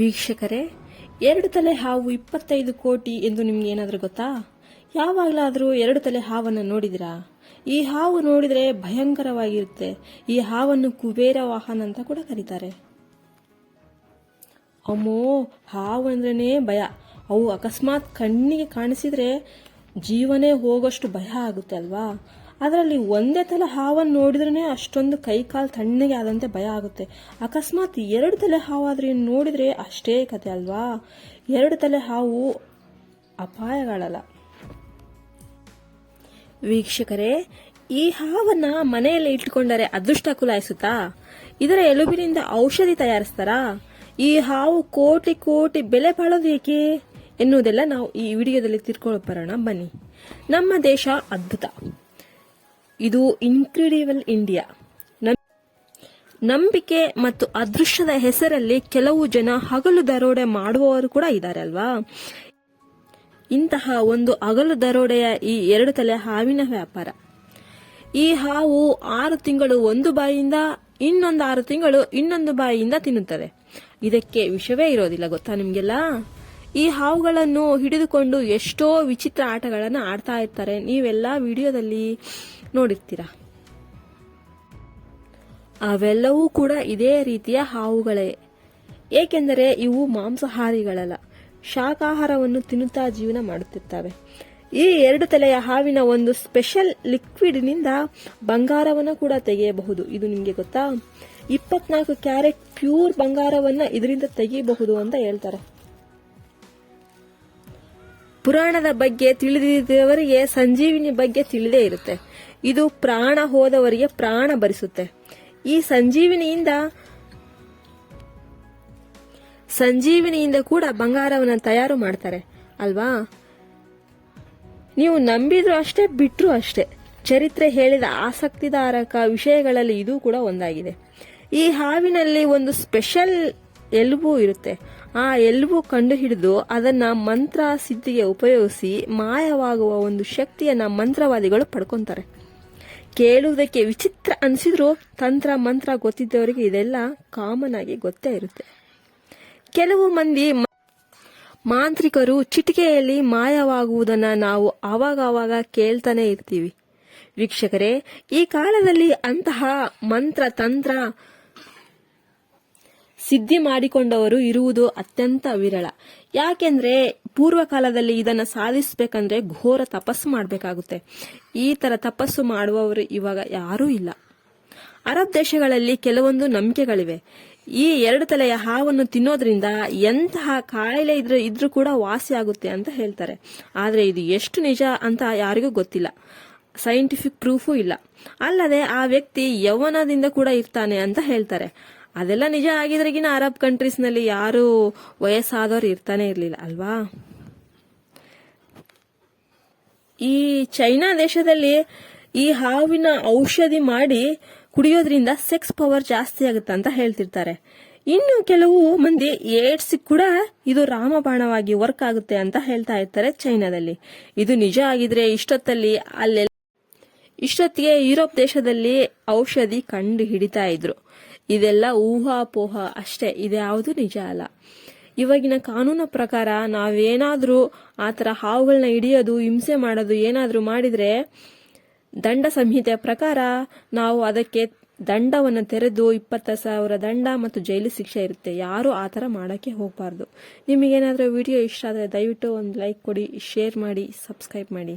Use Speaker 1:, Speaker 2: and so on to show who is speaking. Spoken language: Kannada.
Speaker 1: ವೀಕ್ಷಕರೇ, ಎರಡು ತಲೆ ಹಾವು ಇಪ್ಪತ್ತೈದು ಕೋಟಿ ಎಂದು ನಿಮ್ಗೆ ಏನಾದರೂ ಗೊತ್ತಾ? ಯಾವಾಗಲಾದರೂ ಎರಡು ತಲೆ ಹಾವನ್ನು ನೋಡಿದಿರಾ? ಈ ಹಾವು ನೋಡಿದರೆ ಭಯಂಕರವಾಗಿರುತ್ತೆ. ಈ ಹಾವನ್ನು ಕುಬೇರ ವಾಹನ ಅಂತ ಕೂಡ ಕರೀತಾರೆ. ಅಮ್ಮೋ, ಹಾವು ಅಂದ್ರೇ ಭಯ. ಅವು ಅಕಸ್ಮಾತ್ ಕಣ್ಣಿಗೆ ಕಾಣಿಸಿದ್ರೆ ಜೀವನೇ ಹೋಗೋಷ್ಟು ಭಯ ಆಗುತ್ತೆ ಅಲ್ವಾ? ಅದರಲ್ಲಿ ಒಂದೇ ತಲೆ ಹಾವನ್ನು ನೋಡಿದ್ರೇ ಅಷ್ಟೊಂದು ಕೈ ಕಾಲು ತಣ್ಣಗೆ ಆದಂತೆ ಭಯ ಆಗುತ್ತೆ. ಅಕಸ್ಮಾತ್ ಎರಡು ತಲೆ ಹಾವಾದ್ರೆ ನೋಡಿದ್ರೆ ಅಷ್ಟೇ ಕತೆ ಅಲ್ವಾ? ಎರಡು ತಲೆ ಹಾವು ಅಪಾಯಗಳಲ್ಲ. ವೀಕ್ಷಕರೇ, ಈ ಹಾವನ್ನ ಮನೆಯಲ್ಲಿ ಇಟ್ಕೊಂಡರೆ ಅದೃಷ್ಟ ಕುಲಾಯಿಸುತ್ತಾ? ಇದರ ಎಲುಬಿನಿಂದ ಔಷಧಿ ತಯಾರಿಸ್ತಾರಾ? ಈ ಹಾವು ಕೋಟಿ ಕೋಟಿ ಬೆಲೆ ಬಾಳೋದು ಏಕೆ? ಎನ್ನುವುದೆಲ್ಲ ನಾವು ಈ ವಿಡಿಯೋದಲ್ಲಿ ತಿಳ್ಕೊಳ್ಳೋ ಬರೋಣ. ಬನ್ನಿ. ನಮ್ಮ ದೇಶ ಅದ್ಭುತ. ಇದು ಇನ್ಕ್ರೆಡಿಬಲ್ ಇಂಡಿಯಾ ನಂಬಿಕೆ ಮತ್ತು ಅದೃಶ್ಯದ ಹೆಸರಲ್ಲಿ ಕೆಲವು ಜನ ಹಗಲು ದರೋಡೆ ಮಾಡುವವರು ಕೂಡ ಇದ್ದಾರೆ ಅಲ್ವಾ? ಇಂತಹ ಒಂದು ಹಗಲು ದರೋಡೆಯ ಈ ಎರಡು ತಲೆ ಹಾವಿನ ವ್ಯಾಪಾರ. ಈ ಹಾವು ಆರು ತಿಂಗಳು ಒಂದು ಬಾಯಿಯಿಂದ ಇನ್ನೊಂದು ಆರು ತಿಂಗಳು ಇನ್ನೊಂದು ಬಾಯಿಯಿಂದ ತಿನ್ನುತ್ತದೆ. ಇದಕ್ಕೆ ವಿಷವೇ ಇರೋದಿಲ್ಲ, ಗೊತ್ತಾ ನಿಮ್ಗೆಲ್ಲ? ಈ ಹಾವುಗಳನ್ನು ಹಿಡಿದುಕೊಂಡು ಎಷ್ಟೋ ವಿಚಿತ್ರ ಆಟಗಳನ್ನು ಆಡ್ತಾ ಇರ್ತಾರೆ. ನೀವೆಲ್ಲ ವಿಡಿಯೋದಲ್ಲಿ ನೋಡಿರ್ತೀರಾ? ಅವೆಲ್ಲವೂ ಕೂಡ ಇದೇ ರೀತಿಯ ಹಾವುಗಳೇ. ಏಕೆಂದರೆ ಇವು ಮಾಂಸಾಹಾರಿಗಳಲ್ಲ. ಶಾಖಾಹಾರವನ್ನು ತಿನ್ನುತ್ತಾ ಜೀವನ ಮಾಡುತ್ತಿರ್ತವೆ. ಈ ಎರಡು ತಲೆಯ ಹಾವಿನ ಒಂದು ಸ್ಪೆಷಲ್ ಲಿಕ್ವಿಡ್ನಿಂದ ಬಂಗಾರವನ್ನು ಕೂಡ ತೆಗೆಯಬಹುದು. ಇದು ನಿಮಗೆ ಗೊತ್ತಾ? ಇಪ್ಪತ್ನಾಲ್ಕು ಕ್ಯಾರೆಟ್ ಪ್ಯೂರ್ ಬಂಗಾರವನ್ನು ಇದರಿಂದ ತೆಗೆಯಬಹುದು ಅಂತ ಹೇಳ್ತಾರೆ. ಪುರಾಣದ ಬಗ್ಗೆ ತಿಳಿದಿದ್ದವರಿಗೆ, ಸಂಜೀವಿನಿ ಬಗ್ಗೆ ತಿಳಿದೇ ಇರುತ್ತೆ. ಇದು ಪ್ರಾಣ ಹೋದವರಿಗೆ ಪ್ರಾಣ ಭರಿಸುತ್ತೆ. ಈ ಸಂಜೀವಿನಿಯಿಂದ ಸಂಜೀವಿನಿಯಿಂದ ಕೂಡ ಬಂಗಾರವನ್ನು ತಯಾರು ಮಾಡ್ತಾರೆ. ಅಲ್ವಾ? ನೀವು ನಂಬಿದ್ರು ಅಷ್ಟೇ, ಬಿಟ್ರು ಅಷ್ಟೇ. ಚರಿತ್ರೆ ಹೇಳಿದ ಆಸಕ್ತಿದಾರಕ ವಿಷಯಗಳಲ್ಲಿ ಇದು ಕೂಡ ಒಂದಾಗಿದೆ. ಈ ಹಾವಿನಲ್ಲಿ ಒಂದು ಸ್ಪೆಷಲ್ ಎಲುಬು ಇರುತ್ತೆ. ಆ ಎಲುಬು ಕಂಡುಹಿಡಿದು ಅದನ್ನ ಮಂತ್ರ ಸಿದ್ಧಿಗೆ ಉಪಯೋಗಿಸಿ ಮಾಯವಾಗುವ ಒಂದು ಶಕ್ತಿಯನ್ನ ಮಂತ್ರವಾದಿಗಳು ಪಡ್ಕೊಂತಾರೆ. ಕೇಳುವುದಕ್ಕೆ ವಿಚಿತ್ರ ಅನಿಸಿದ್ರು ತಂತ್ರ, ಮಂತ್ರ ಗೊತ್ತಿದ್ದವರಿಗೆ ಇದೆಲ್ಲ ಕಾಮನ್ ಆಗಿ ಗೊತ್ತೇ ಇರುತ್ತೆ. ಕೆಲವು ಮಂದಿ ಮಾಂತ್ರಿಕರು ಚಿಟಿಕೆಯಲ್ಲಿ ಮಾಯವಾಗುವುದನ್ನ ನಾವು ಆವಾಗವಾಗ ಕೇಳ್ತಾನೆ ಇರ್ತೀವಿ. ವೀಕ್ಷಕರೇ, ಈ ಕಾಲದಲ್ಲಿ ಅಂತಹ ಮಂತ್ರ, ತಂತ್ರ ಸಿದ್ಧಿ ಮಾಡಿಕೊಂಡವರು ಇರುವುದು ಅತ್ಯಂತ ವಿರಳ. ಯಾಕೆಂದ್ರೆ ಪೂರ್ವ ಕಾಲದಲ್ಲಿ ಇದನ್ನು ಸಾಧಿಸಬೇಕಂದ್ರೆ ಘೋರ ತಪಸ್ಸು ಮಾಡಬೇಕಾಗುತ್ತೆ. ಈ ತರ ತಪಸ್ಸು ಮಾಡುವವರು ಇವಾಗ ಯಾರೂ ಇಲ್ಲ. ಅರಬ್ ದೇಶಗಳಲ್ಲಿ ಕೆಲವೊಂದು ನಂಬಿಕೆಗಳಿವೆ. ಈ ಎರಡು ತಲೆಯ ಹಾವನ್ನು ತಿನ್ನೋದ್ರಿಂದ ಎಂತಹ ಕಾಯಿಲೆ ಇದ್ರೂ ಇದ್ರೂ ಕೂಡ ವಾಸಿ ಆಗುತ್ತೆ ಅಂತ ಹೇಳ್ತಾರೆ. ಆದ್ರೆ ಇದು ಎಷ್ಟು ನಿಜ ಅಂತ ಯಾರಿಗೂ ಗೊತ್ತಿಲ್ಲ. ಸೈಂಟಿಫಿಕ್ ಪ್ರೂಫು ಇಲ್ಲ. ಅಲ್ಲದೆ ಆ ವ್ಯಕ್ತಿ ಯೌವನದಿಂದ ಕೂಡ ಇರ್ತಾನೆ ಅಂತ ಹೇಳ್ತಾರೆ. ಅದೆಲ್ಲ ನಿಜ ಆಗಿದ್ರೆಗಿನ ಅರಬ್ ಕಂಟ್ರೀಸ್ನಲ್ಲಿ ಯಾರು ವಯಸ್ಸಾದವ್ರು ಇರ್ತಾನೆ ಇರ್ಲಿಲ್ಲ, ಅಲ್ವಾ? ಈ ಚೈನಾ ದೇಶದಲ್ಲಿ ಈ ಹಾವಿನ ಔಷಧಿ ಮಾಡಿ ಕುಡಿಯೋದ್ರಿಂದ ಸೆಕ್ಸ್ ಪವರ್ ಜಾಸ್ತಿ ಆಗುತ್ತೆ ಅಂತ ಹೇಳ್ತಿರ್ತಾರೆ. ಇನ್ನು ಕೆಲವು ಮಂದಿ ಏಡ್ಸ್ ಕೂಡ ಇದು ರಾಮಬಾಣವಾಗಿ ವರ್ಕ್ ಆಗುತ್ತೆ ಅಂತ ಹೇಳ್ತಾ ಇರ್ತಾರೆ ಚೈನಾದಲ್ಲಿ. ಇದು ನಿಜ ಆಗಿದ್ರೆ ಇಷ್ಟೊತ್ತಲ್ಲಿ ಅಲ್ಲೆಲ್ಲ ಇಷ್ಟೊತ್ತಿಗೆ ಯುರೋಪ್ ದೇಶದಲ್ಲಿ ಔಷಧಿ ಕಂಡು ಹಿಡಿತಾ ಇದ್ರು. ಇದೆಲ್ಲ ಊಹಾಪೋಹ ಅಷ್ಟೇ ಇದ್ಯಾವುದು ನಿಜ ಅಲ್ಲ. ಇವಾಗಿನ ಕಾನೂನ ಪ್ರಕಾರ ನಾವೇನಾದರೂ ಆ ಥರ ಹಾವುಗಳನ್ನ ಹಿಡಿಯೋದು, ಹಿಂಸೆ ಮಾಡೋದು ಏನಾದರೂ ಮಾಡಿದ್ರೆ ದಂಡ ಸಂಹಿತೆ ಪ್ರಕಾರ ನಾವು ಅದಕ್ಕೆ ದಂಡವನ್ನು ತೆರೆದು ಇಪ್ಪತ್ತು ಸಾವಿರ ದಂಡ ಮತ್ತು ಜೈಲು ಶಿಕ್ಷೆ ಇರುತ್ತೆ. ಯಾರು ಆ ಥರ ಮಾಡೋಕ್ಕೆ ಹೋಗಬಾರ್ದು. ನಿಮಗೇನಾದರೂ ವಿಡಿಯೋ ಇಷ್ಟ ಆದರೆ ದಯವಿಟ್ಟು ಒಂದು ಲೈಕ್ ಕೊಡಿ, ಶೇರ್ ಮಾಡಿ, ಸಬ್ಸ್ಕ್ರೈಬ್ ಮಾಡಿ.